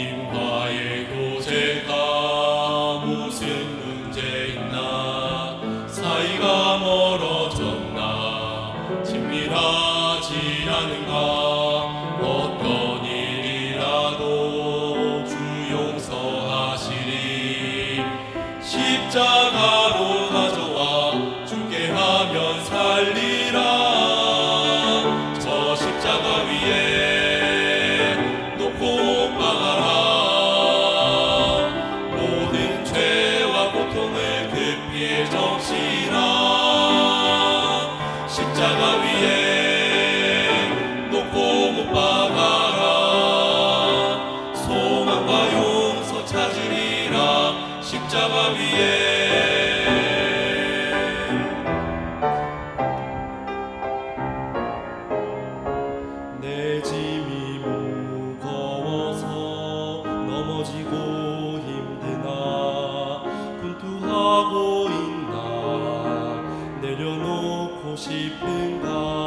임마의 고제가 무슨 문제 있나? 사이가 멀어졌나? 친밀하지 않은가? 어떤 일이라도 주 용서하시리. 십자가로 가져와 죽게 하면 살리라. 저 십자가 위에 접시라 십자가 위에 놓고 못 박아라. 소망과 용서 찾으리라. 십자가 위에. 내 짐이 무거워서 넘어지고 내려놓고 싶은가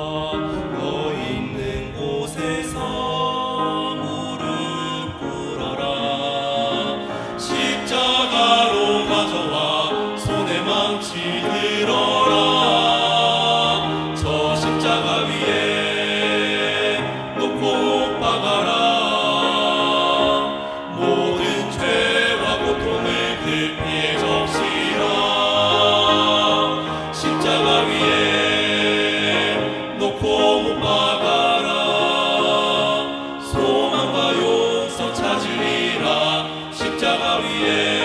소